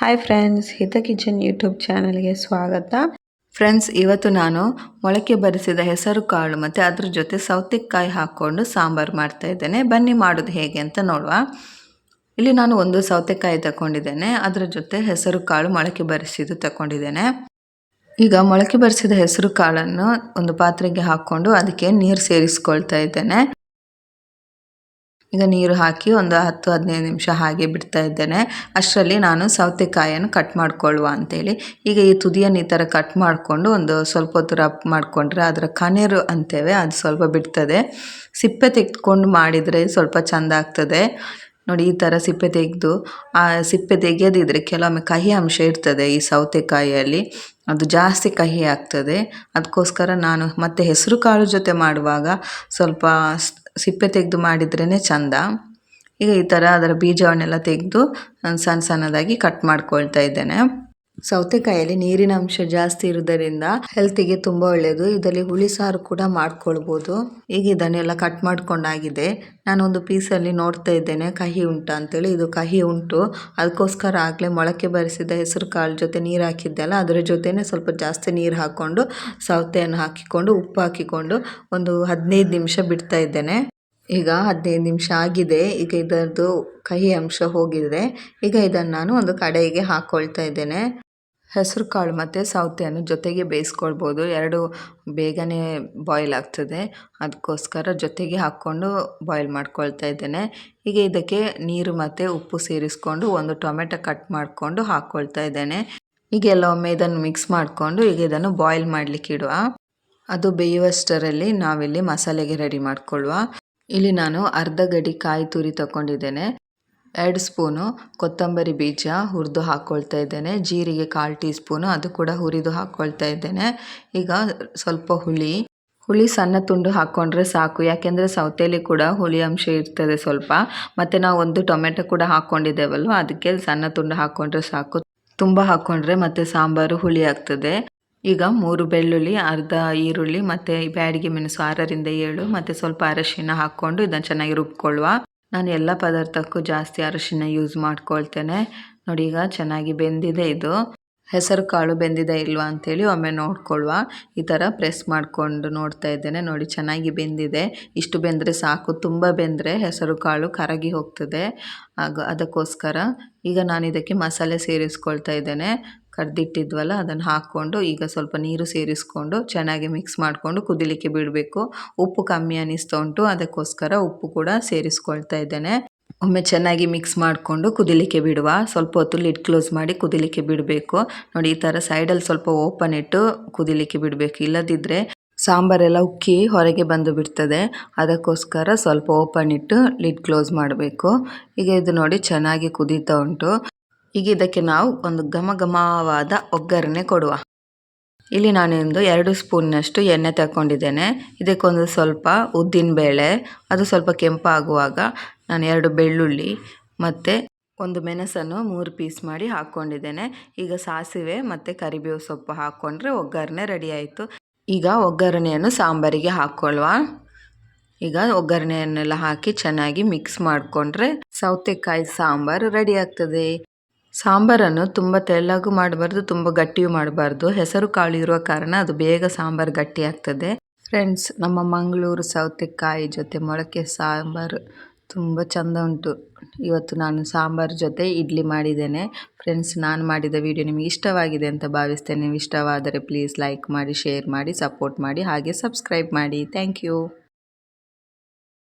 Hi friends Hita kitchen YouTube ಚಾನಲ್ಗೆ ಸ್ವಾಗತ. Friends ಇವತ್ತು ನಾನು ಮೊಳಕೆ ಬರಿಸಿದ ಹೆಸರು ಕಾಳು ಮತ್ತು ಅದ್ರ ಜೊತೆ ಸೌತೆಕಾಯಿ ಹಾಕ್ಕೊಂಡು ಸಾಂಬಾರು ಮಾಡ್ತಾ ಇದ್ದೇನೆ. ಬನ್ನಿ ಮಾಡೋದು ಹೇಗೆ ಅಂತ ನೋಡುವ. ಇಲ್ಲಿ ನಾನು ಒಂದು ಸೌತೆಕಾಯಿ ತಗೊಂಡಿದ್ದೇನೆ ಅದರ ಜೊತೆ ಹೆಸರು ಕಾಳು ಮೊಳಕೆ ಬರಿಸಿದ್ದು ತಗೊಂಡಿದ್ದೇನೆ ಈಗ ಮೊಳಕೆ ಬರಿಸಿದ ಹೆಸರು ಕಾಳನ್ನು ಒಂದು ಪಾತ್ರೆಗೆ ಹಾಕ್ಕೊಂಡು ಅದಕ್ಕೆ ನೀರು ಸೇರಿಸ್ಕೊಳ್ತಾ ಇದ್ದೇನೆ. ಈಗ ನೀರು ಹಾಕಿ ಒಂದು ಹತ್ತು, ಹದಿನೈದು ನಿಮಿಷ ಹಾಗೆ ಬಿಡ್ತಾ ಇದ್ದೇನೆ. ಅಷ್ಟರಲ್ಲಿ ನಾನು ಸೌತೆಕಾಯನ್ನು ಕಟ್ ಮಾಡ್ಕೊಳ್ಳುವ ಅಂತೇಳಿ. ಈಗ ಈ ತುದಿಯನ್ನು ಈ ಥರ ಕಟ್ ಮಾಡಿಕೊಂಡು ಒಂದು ಸ್ವಲ್ಪ ಹೊತ್ತು ರಬ್ ಮಾಡಿಕೊಂಡ್ರೆ ಅದರ ಕನೇರು ಅಂತೇವೆ, ಅದು ಸ್ವಲ್ಪ ಬಿಡ್ತದೆ. ಸಿಪ್ಪೆ ತೆಗೆದುಕೊಂಡು ಮಾಡಿದರೆ ಸ್ವಲ್ಪ ಚೆಂದ ಆಗ್ತದೆ. ನೋಡಿ, ಈ ಥರ ಸಿಪ್ಪೆ ತೆಗೆದು, ಆ ಸಿಪ್ಪೆ ತೆಗೆಯೋದಿದ್ರೆ ಕೆಲವೊಮ್ಮೆ ಕಹಿ ಅಂಶ ಇರ್ತದೆ ಈ ಸೌತೆಕಾಯಿಯಲ್ಲಿ. ಅದು ಜಾಸ್ತಿ ಕಹಿ ಆಗ್ತದೆ. ಅದಕ್ಕೋಸ್ಕರ ನಾನು ಮತ್ತೆ ಹೆಸರು ಕಾಳು ಜೊತೆ ಮಾಡುವಾಗ ಸ್ವಲ್ಪ ಸಿಪ್ಪೆ ತೆಗೆದು ಮಾಡಿದ್ರೇ ಚಂದ. ಈಗ ಈ ಥರ ಅದರ ಬೀಜವನ್ನೆಲ್ಲ ತೆಗೆದು ಸಣ್ಣ ಸಣ್ಣದಾಗಿ ಕಟ್ ಮಾಡ್ಕೊಳ್ತಾ ಇದ್ದೇನೆ. ಸೌತೆಕಾಯಲ್ಲಿ ನೀರಿನ ಅಂಶ ಜಾಸ್ತಿ ಇರುವುದರಿಂದ ಹೆಲ್ತಿಗೆ ತುಂಬ ಒಳ್ಳೆಯದು ಇದರಲ್ಲಿ ಹುಳಿ ಸಾರು ಕೂಡ ಮಾಡ್ಕೊಳ್ಬೋದು. ಈಗ ಇದನ್ನೆಲ್ಲ ಕಟ್ ಮಾಡ್ಕೊಂಡಾಗಿದೆ ನಾನೊಂದು ಪೀಸಲ್ಲಿ ನೋಡ್ತಾ ಇದ್ದೇನೆ, ಕಹಿ ಉಂಟು ಅಂತೇಳಿ. ಇದು ಕಹಿ ಉಂಟು. ಅದಕ್ಕೋಸ್ಕರ ಆಗಲೇ ಮೊಳಕೆ ಬರಿಸಿದ ಹೆಸರು ಕಾಳು ಜೊತೆ ನೀರು ಹಾಕಿದ್ದೆಲ್ಲ ಅದರ ಜೊತೆನೆ ಸ್ವಲ್ಪ ಜಾಸ್ತಿ ನೀರು ಹಾಕ್ಕೊಂಡು ಸೌತೆಯನ್ನು ಹಾಕಿಕೊಂಡು, ಉಪ್ಪು ಹಾಕಿಕೊಂಡು ಒಂದು ಹದಿನೈದು ನಿಮಿಷ ಬಿಡ್ತಾ ಇದ್ದೇನೆ. ಈಗ ಹದಿನೈದು ನಿಮಿಷ ಆಗಿದೆ. ಈಗ ಇದರದ್ದು ಕಹಿ ಅಂಶ ಹೋಗಿದೆ. ಈಗ ಇದನ್ನು ನಾನು ಒಂದು ಕಡೆಗೆ ಹಾಕ್ಕೊಳ್ತಾ ಇದ್ದೇನೆ. ಹೆಸರು ಕಾಳು ಮತ್ತು ಸೌತೆಯನ್ನು ಜೊತೆಗೆ ಬೇಯಿಸ್ಕೊಳ್ಬೋದು. ಎರಡು ಬೇಗನೆ ಬಾಯ್ಲ್ ಆಗ್ತದೆ. ಅದಕ್ಕೋಸ್ಕರ ಜೊತೆಗೆ ಹಾಕ್ಕೊಂಡು ಬಾಯ್ಲ್ ಮಾಡ್ಕೊಳ್ತಾ ಇದ್ದೇನೆ. ಈಗ ಇದಕ್ಕೆ ನೀರು ಮತ್ತು ಉಪ್ಪು ಸೇರಿಸ್ಕೊಂಡು ಒಂದು ಟೊಮೆಟೊ ಕಟ್ ಮಾಡಿಕೊಂಡು ಹಾಕ್ಕೊಳ್ತಾ ಇದ್ದೇನೆ. ಈಗ ಒಮ್ಮೆ ಇದನ್ನು ಮಿಕ್ಸ್ ಮಾಡಿಕೊಂಡು ಈಗ ಇದನ್ನು ಬಾಯ್ಲ್ ಮಾಡಲಿಕ್ಕೆ ಇಡುವ. ಅದು ಬೇಯುವಷ್ಟರಲ್ಲಿ ನಾವಿಲ್ಲಿ ಮಸಾಲೆಗೆ ರೆಡಿ ಮಾಡಿಕೊಳ್ಳುವ. ಇಲ್ಲಿ ನಾನು ಅರ್ಧ ಗಡಿ ಕಾಯಿ ತುರಿ ತಗೊಂಡಿದ್ದೇನೆ. ಎರಡು ಸ್ಪೂನು ಕೊತ್ತಂಬರಿ ಬೀಜ ಹುರಿದು ಹಾಕ್ಕೊಳ್ತಾ ಇದ್ದೇನೆ. ಜೀರಿಗೆ ಕಾಲು ಟೀ ಸ್ಪೂನು ಅದು ಕೂಡ ಹುರಿದು ಹಾಕ್ಕೊಳ್ತಾ ಇದ್ದೇನೆ. ಈಗ ಸ್ವಲ್ಪ ಹುಳಿ. ಹುಳಿ ಸಣ್ಣ ತುಂಡು ಹಾಕ್ಕೊಂಡ್ರೆ ಸಾಕು. ಯಾಕೆಂದರೆ ಸೌತೆಯಲ್ಲಿ ಕೂಡ ಹುಳಿ ಅಂಶ ಇರ್ತದೆ ಸ್ವಲ್ಪ. ಮತ್ತು ನಾವು ಒಂದು ಟೊಮೆಟೊ ಕೂಡ ಹಾಕ್ಕೊಂಡಿದ್ದೇವಲ್ವ ಅದಕ್ಕೆ ಸಣ್ಣ ತುಂಡು ಹಾಕ್ಕೊಂಡ್ರೆ ಸಾಕು. ತುಂಬ ಹಾಕ್ಕೊಂಡ್ರೆ ಮತ್ತು ಸಾಂಬಾರು ಹುಳಿ ಆಗ್ತದೆ. ಈಗ ಮೂರು ಬೆಳ್ಳುಳ್ಳಿ, ಅರ್ಧ ಈರುಳ್ಳಿ ಮತ್ತು ಬ್ಯಾಡಿಗೆ ಮೆಣಸು ಆರರಿಂದ ಏಳು ಮತ್ತು ಸ್ವಲ್ಪ ಅರಶಿನ ಹಾಕ್ಕೊಂಡು ಇದನ್ನು ಚೆನ್ನಾಗಿ ರುಬ್ಕೊಳ್ಳುವ. ನಾನು ಎಲ್ಲ ಪದಾರ್ಥಕ್ಕೂ ಜಾಸ್ತಿ ಅರಶಿನ ಯೂಸ್ ಮಾಡ್ಕೊಳ್ತೇನೆ. ನೋಡಿ ಈಗ ಚೆನ್ನಾಗಿ ಬೆಂದಿದೆ ಇದು. ಹೆಸರು ಕಾಳು ಬೆಂದಿದೆ ಇಲ್ವಾ ಅಂಥೇಳಿ ಒಮ್ಮೆ ನೋಡ್ಕೊಳ್ಳುವ ಈ ಥರ ಪ್ರೆಸ್ ಮಾಡಿಕೊಂಡು ನೋಡ್ತಾ ಇದ್ದೇನೆ. ನೋಡಿ ಚೆನ್ನಾಗಿ ಬೆಂದಿದೆ. ಇಷ್ಟು ಬೆಂದರೆ ಸಾಕು. ತುಂಬ ಬೆಂದರೆ ಹೆಸರು ಕಾಳು ಕರಗಿ ಹೋಗ್ತದೆ. ಅದಕ್ಕೋಸ್ಕರ ಈಗ ನಾನು ಇದಕ್ಕೆ ಮಸಾಲೆ ಸೇರಿಸ್ಕೊಳ್ತಾ ಇದ್ದೇನೆ. ಕಡ್ದಿಟ್ಟಿದ್ವಲ್ಲ, ಅದನ್ನು ಹಾಕ್ಕೊಂಡು ಈಗ ಸ್ವಲ್ಪ ನೀರು ಸೇರಿಸ್ಕೊಂಡು ಚೆನ್ನಾಗಿ ಮಿಕ್ಸ್ ಮಾಡಿಕೊಂಡು ಕುದಿಲಿಕ್ಕೆ ಬಿಡಬೇಕು. ಉಪ್ಪು ಕಮ್ಮಿ ಅನ್ನಿಸ್ತಾ ಉಂಟು, ಅದಕ್ಕೋಸ್ಕರ ಉಪ್ಪು ಕೂಡ ಸೇರಿಸ್ಕೊಳ್ತಾ ಇದ್ದೇನೆ. ಒಮ್ಮೆ ಚೆನ್ನಾಗಿ ಮಿಕ್ಸ್ ಮಾಡಿಕೊಂಡು ಕುದಿಲಿಕ್ಕೆ ಬಿಡುವ, ಸ್ವಲ್ಪ ಹೊತ್ತು ಲಿಡ್ ಕ್ಲೋಸ್ ಮಾಡಿ ಕುದಿಲಿಕ್ಕೆ ಬಿಡಬೇಕು. ನೋಡಿ, ಈ ಥರ ಸೈಡಲ್ಲಿ ಸ್ವಲ್ಪ ಓಪನ್ ಇಟ್ಟು ಕುದಿಲಿಕ್ಕೆ ಬಿಡಬೇಕು. ಇಲ್ಲದಿದ್ದರೆ ಸಾಂಬಾರೆಲ್ಲ ಉಕ್ಕಿ ಹೊರಗೆ ಬಂದು ಬಿಡ್ತದೆ. ಅದಕ್ಕೋಸ್ಕರ ಸ್ವಲ್ಪ ಓಪನ್ ಇಟ್ಟು ಲಿಡ್ ಕ್ಲೋಸ್ ಮಾಡಬೇಕು. ಈಗ ಇದು ನೋಡಿ ಚೆನ್ನಾಗಿ ಕುದೀತಾ ಉಂಟು. ಈಗ ಇದಕ್ಕೆ ನಾವು ಒಂದು ಘಮ ಘಮವಾದ ಒಗ್ಗರಣೆ ಕೊಡುವ. ಇಲ್ಲಿ ನಾನೊಂದು ಎರಡು ಸ್ಪೂನ್ನಷ್ಟು ಎಣ್ಣೆ ತಗೊಂಡಿದ್ದೇನೆ ಇದಕ್ಕೊಂದು ಸ್ವಲ್ಪ ಉದ್ದಿನ ಬೇಳೆ, ಅದು ಸ್ವಲ್ಪ ಕೆಂಪಾಗುವಾಗ ನಾನು ಎರಡು ಬೆಳ್ಳುಳ್ಳಿ ಮತ್ತು ಒಂದು ಮೆಣಸನ್ನು ಮೂರು ಪೀಸ್ ಮಾಡಿ ಹಾಕ್ಕೊಂಡಿದ್ದೇನೆ. ಈಗ ಸಾಸಿವೆ ಮತ್ತು ಕರಿಬೇವು ಸೊಪ್ಪು ಹಾಕ್ಕೊಂಡ್ರೆ ಒಗ್ಗರಣೆ ರೆಡಿ ಆಯಿತು. ಈಗ ಒಗ್ಗರಣೆಯನ್ನು ಸಾಂಬಾರಿಗೆ ಹಾಕ್ಕೊಳ್ಳುವ ಈಗ ಒಗ್ಗರಣೆಯನ್ನೆಲ್ಲ ಹಾಕಿ ಚೆನ್ನಾಗಿ ಮಿಕ್ಸ್ ಮಾಡಿಕೊಂಡ್ರೆ ಸೌತೆಕಾಯಿ ಸಾಂಬಾರು ರೆಡಿ ಆಗ್ತದೆ. ಸಾಂಬಾರನ್ನು ತುಂಬ ತೆಳ್ಳಗೂ ಮಾಡಬಾರ್ದು, ತುಂಬ ಗಟ್ಟಿಯೂ ಮಾಡಬಾರ್ದು. ಹೆಸರು ಕಾಳು ಇರುವ ಕಾರಣ ಅದು ಬೇಗ ಸಾಂಬಾರು ಗಟ್ಟಿ ಆಗ್ತದೆ. ಫ್ರೆಂಡ್ಸ್ ನಮ್ಮ ಮಂಗಳೂರು ಸೌತೆಕಾಯಿ ಜೊತೆ ಮೊಳಕೆ ಸಾಂಬಾರು ತುಂಬ ಚೆಂದ ಉಂಟು. ಇವತ್ತು ನಾನು ಸಾಂಬಾರು ಜೊತೆ ಇಡ್ಲಿ ಮಾಡಿದ್ದೇನೆ. ಫ್ರೆಂಡ್ಸ್ ನಾನು ಮಾಡಿದ ವಿಡಿಯೋ ನಿಮಗೆ ಇಷ್ಟವಾಗಿದೆ ಅಂತ ಭಾವಿಸ್ತೇನೆ. ಇಷ್ಟವಾದರೆ ಪ್ಲೀಸ್ ಲೈಕ್ ಮಾಡಿ ಶೇರ್ ಮಾಡಿ ಸಪೋರ್ಟ್ ಮಾಡಿ, ಹಾಗೆ ಸಬ್ಸ್ಕ್ರೈಬ್ ಮಾಡಿ. Thank you